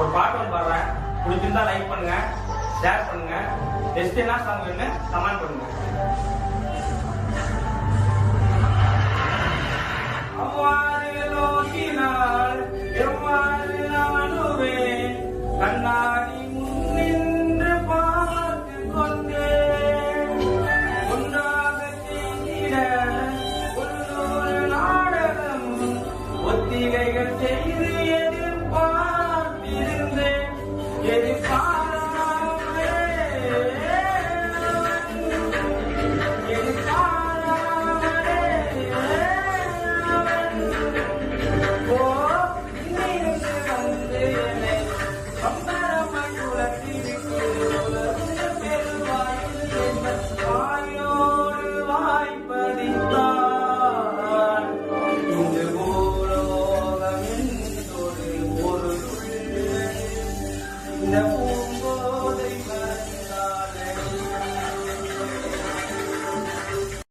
ஒரு பாட்டு ஒன்று பாடுறேன். பிடிச்சிருந்தா லைக் பண்ணுங்க ஷேர் பண்ணுங்க. நெக்ஸ்ட் என்ன சாங் வேணும் கமெண்ட் பண்ணுங்க. அவ்வாறு நோக்கினால் எவ்வாறு நானுவே கண்ணாடி Yeah, No.